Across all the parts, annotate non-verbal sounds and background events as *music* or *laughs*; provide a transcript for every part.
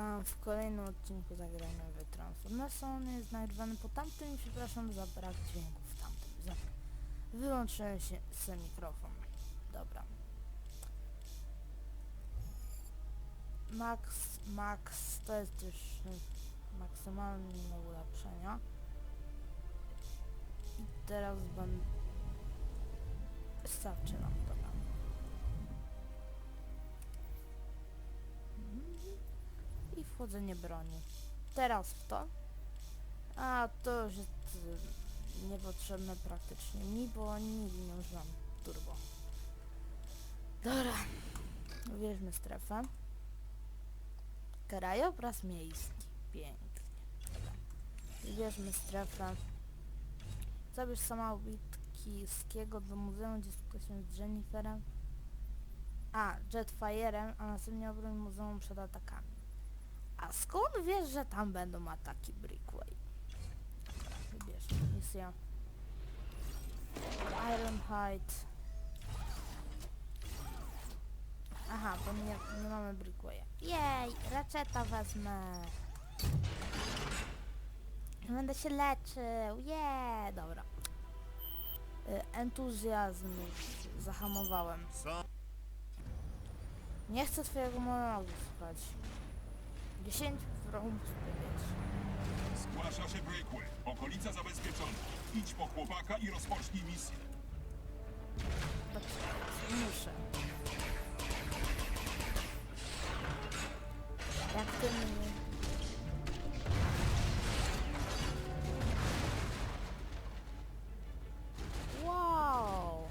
w kolejnym odcinku Zagrajmy w Transformers. Jest nagrywany po tamtym i przepraszam za brak dźwięku w tamtym. Za... Wyłączyłem się sobie mikrofon. Dobra. Max, Max to jest już maksymalne ulepszenia. I teraz będę... Starczy nam, dobra. I wchodzenie broni. Teraz w to. A to już jest niepotrzebne praktycznie mi, bo nigdy nie używam turbo. Dobra. Wierzmy strefę. Krajobraz miejski. Pięknie. Wierzmy strefę. Zabierz samobitki Skiego do muzeum, gdzie spotka się z Jenniferem. A, Jetfire'em, a następnie obroń muzeum przed atakami. A skąd wiesz, że tam będą ataki Brickway? Wybierz misja. Ironhide. Aha, bo nie, nie mamy Brickwaya. Jej, raczeta wezmę. Będę się leczył, je, dobra. Y, Entuzjazm już zahamowałem. Nie chcę twojego monologu słuchać. 10 wrogów powietrza. Zgłasza się Breakway. Okolica zabezpieczona. Idź po chłopaka i rozpocznij misję. Dobrze, muszę. Jak ty mnie... Wow!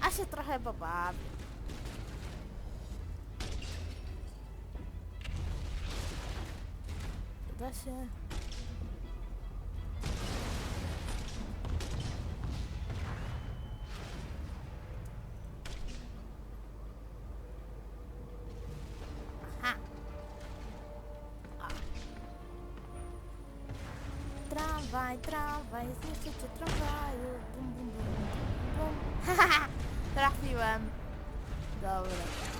A się trochę pobawię. Da się... Aha. A. Tramwaj, tramwaj, zniszczycie tramwaju. Bum, bum, bum, bum. Haha, *laughs* trafiłem. Dobra.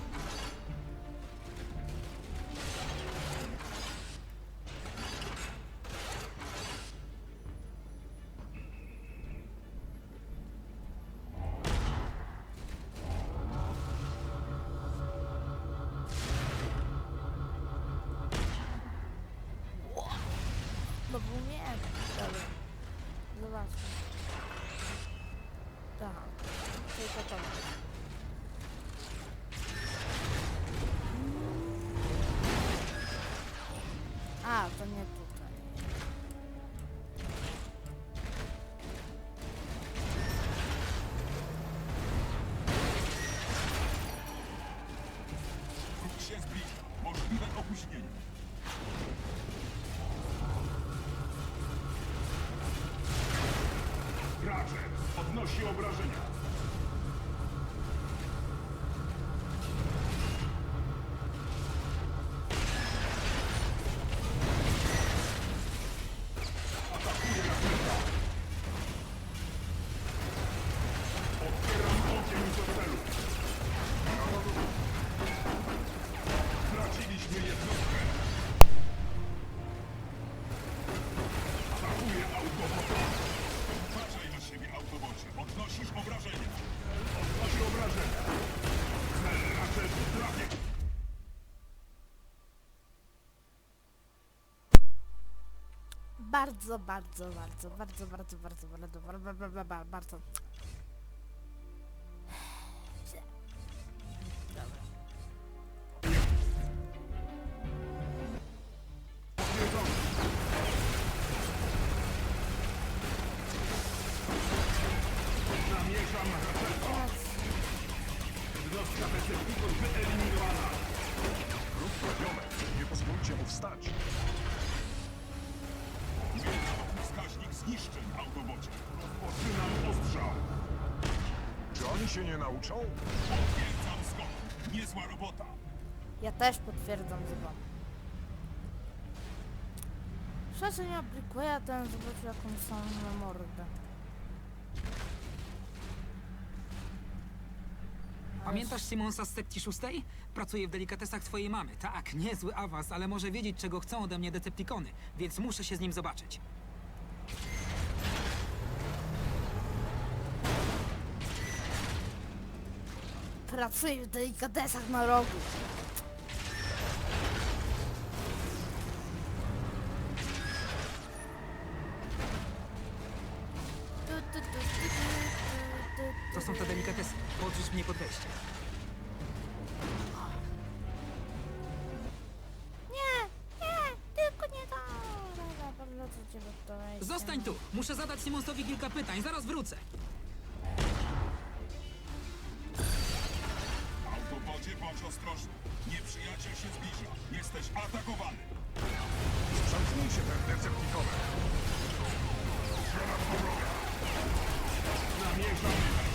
A, to nie tutaj. Ruch się zbliża. Możliwe opóźnienie. Ratchet podnosi obrażenia. Bardzo, bardzo, bardzo, bardzo, bardzo, bardzo, bardzo, bardzo, bardzo, bardzo, bardzo. Dobra. Się nie nauczą? Potwierdzam zgodę. Niezła robota. Ja też potwierdzam zgon. Szczerze nie aplikuję, ten zobaczył jakąś samą mordę. Pamiętasz Simonsa z sekcji szóstej? Pracuje w delikatesach twojej mamy. Tak, niezły awans, ale może wiedzieć, czego chcą ode mnie Decepticony, więc muszę się z nim zobaczyć. Pracuję w delikatesach na rogu. Tu, tu, tu, tu, tu, tu, tu, To są te delikatesy. Podrzuć mnie pod wejście. Nie, nie, tylko nie to. Dobra, cię. Zostań tu! Muszę zadać Simonsowi kilka pytań, zaraz wrócę. Autobocie, bądź ostrożny. Nieprzyjaciel się zbliża. Jesteś atakowany. Sprzątnijcie ten Decepticonem. Namierzamy, daj się rozwalić.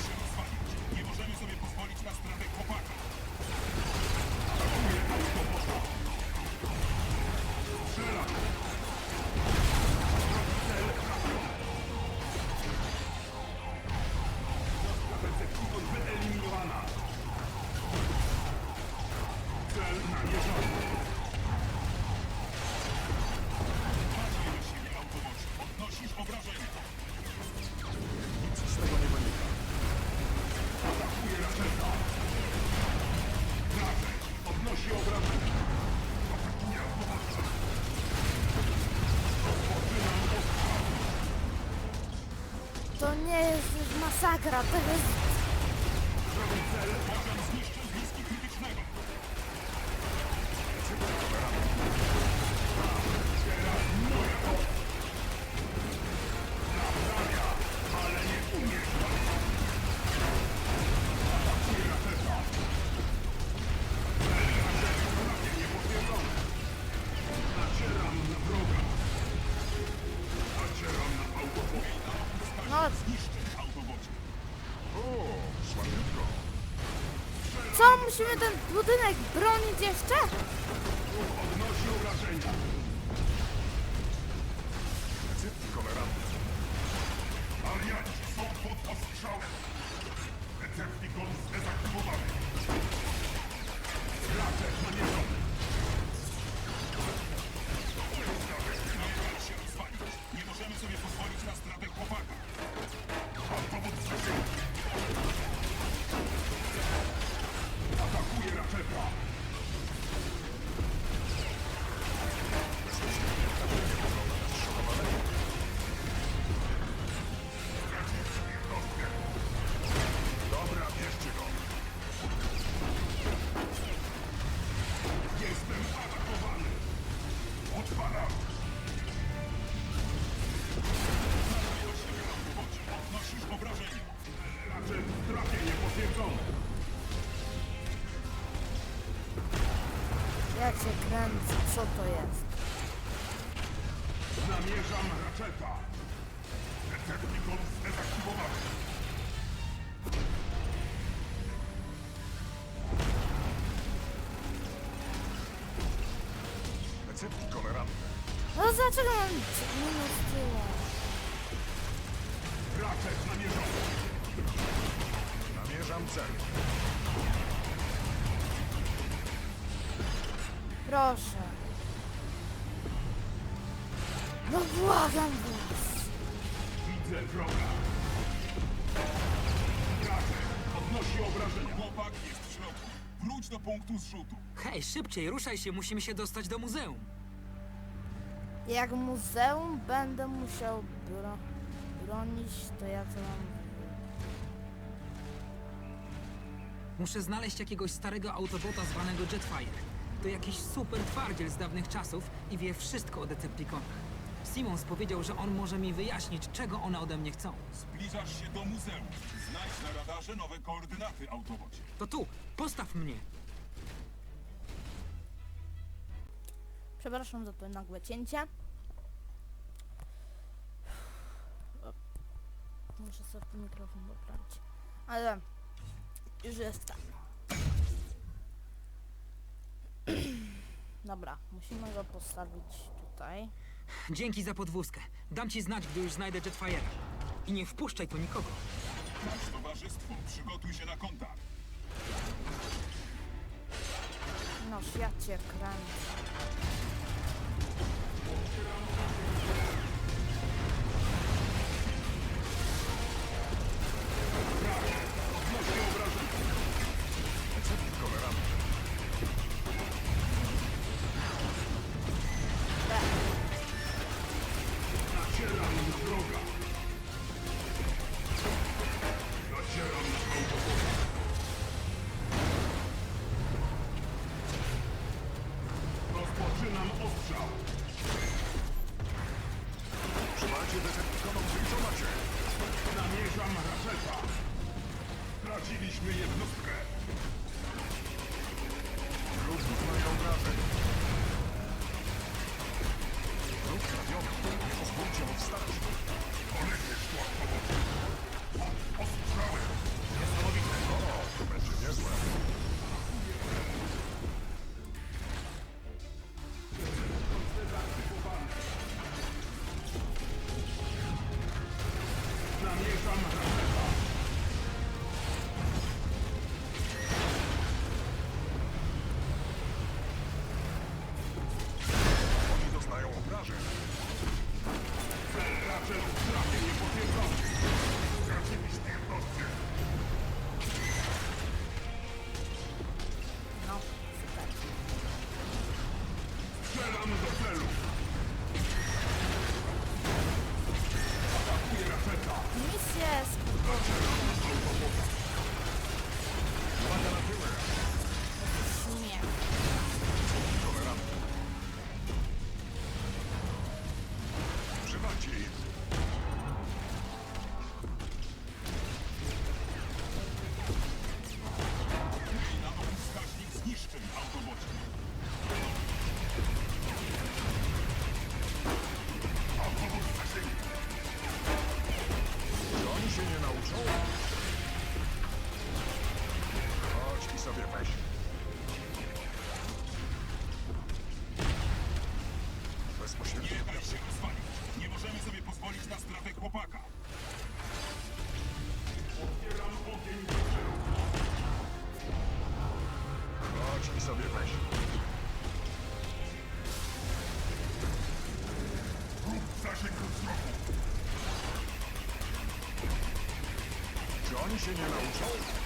Nie jest masakra, to jest... musimy ten budynek bronić jeszcze? Odnosi obrażenia. Decepticon ranny. Alianci są pod ostrzałem. Decepticon zdezaktywowany. Się rozwalić. Nie możemy sobie pozwolić na stratę chłopaka. Ja cię kręcę, co to jest? Namierzam Ratcheta. Decepticon zdezaktywowany. Decepticon ranny. No dlaczego mam minus tyle? Ratchet namierzony. Namierzam cel. Proszę. No błagam was. Widzę wroga. Podnosi obrażenia. Chłopak jest w środku. Wróć do punktu zrzutu. Hej, szybciej, ruszaj się, musimy się dostać do muzeum. Jak muzeum będę musiał bro bronić, to ja co mam... Muszę znaleźć jakiegoś starego autobota zwanego Jetfire. To jakiś super twardziel z dawnych czasów i wie wszystko o Decepticonach. Simons powiedział, że on może mi wyjaśnić, czego one ode mnie chcą. Zbliżasz się do muzeum. Znajdź na radarze nowe koordynaty autobocie. To tu, postaw mnie. Przepraszam za to nagłe cięcie. O, Muszę sobie ten mikrofon poprawić. Ale już jestem. *clears throat* Dobra, musimy go postawić tutaj. Dzięki za podwózkę. Dam ci znać, gdy już znajdę Jetfire'a. I nie wpuszczaj tu nikogo. Towarzystwo, przygotuj się na kontakt. No świacie krańca. Czy oni się nie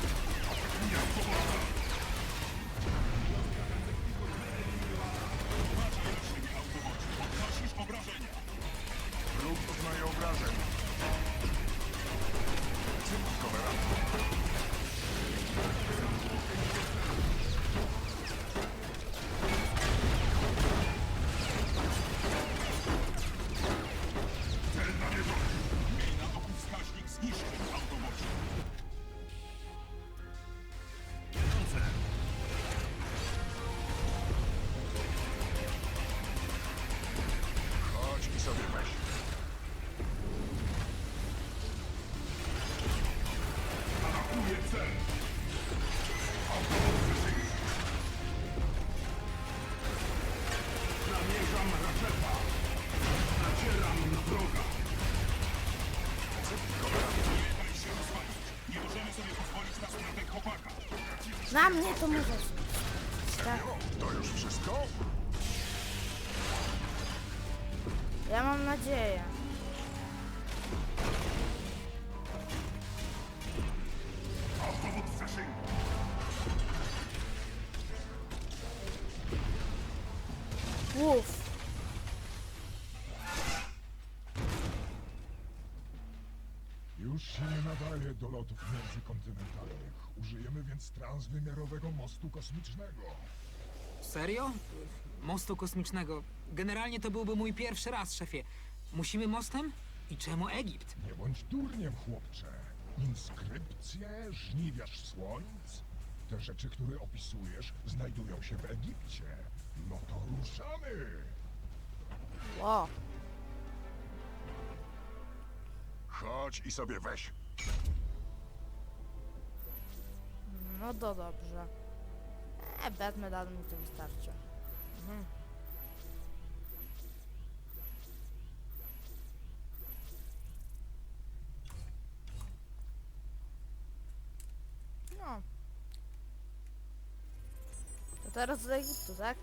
Na mnie to możesz. Tak? To już wszystko? ja mam nadzieję. Uff. Już się nie nadaje do lotów międzykontynentalnych. Użyjemy więc transwymiarowego mostu kosmicznego. Serio? Mostu kosmicznego. Generalnie to byłby mój pierwszy raz, szefie. Musimy mostem? I czemu Egipt? Nie bądź durniem, chłopcze. Inskrypcje, żniwiarz słońc. Te rzeczy, które opisujesz, znajdują się w Egipcie. No to ruszamy! Ło. Chodź i sobie weź. No to dobrze. E, bez medalu mi to wystarczy. Mhm. No. To teraz do Egiptu, tak?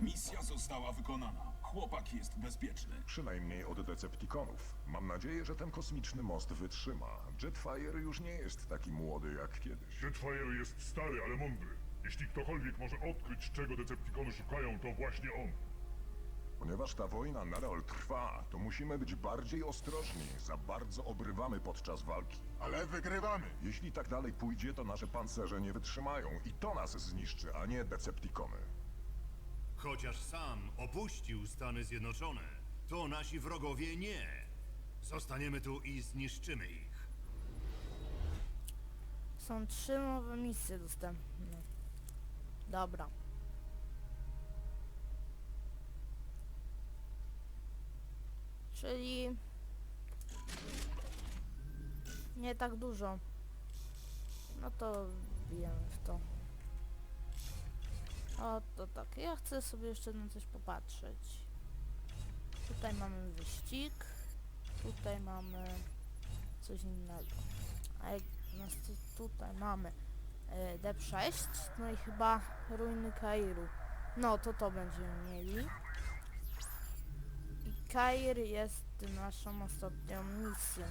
Misja została wykonana. Chłopak jest bezpieczny. Przynajmniej od Decepticonów. Mam nadzieję, że ten kosmiczny most wytrzyma. Jetfire już nie jest taki młody jak kiedyś. Jetfire jest stary, ale mądry. Jeśli ktokolwiek może odkryć, czego Decepticony szukają, to właśnie on. Ponieważ ta wojna nadal trwa, to musimy być bardziej ostrożni. Za bardzo obrywamy podczas walki. Ale wygrywamy! Jeśli tak dalej pójdzie, to nasze pancerze nie wytrzymają i to nas zniszczy, a nie Decepticony. Chociaż sam opuścił Stany Zjednoczone, to nasi wrogowie nie. Zostaniemy tu i zniszczymy ich. Są trzy nowe misje dostępne. Dobra. Czyli nie tak dużo. No to bijemy w to. O, to tak. Ja chcę sobie jeszcze na coś popatrzeć. Tutaj mamy wyścig. Tutaj mamy coś innego. A jak nas tu- tutaj mamy e, D6, no i chyba ruiny Kairu. No to to będziemy mieli. I Kair jest naszą ostatnią misją.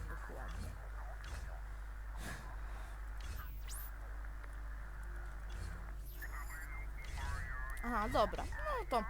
Aha, dobra. No to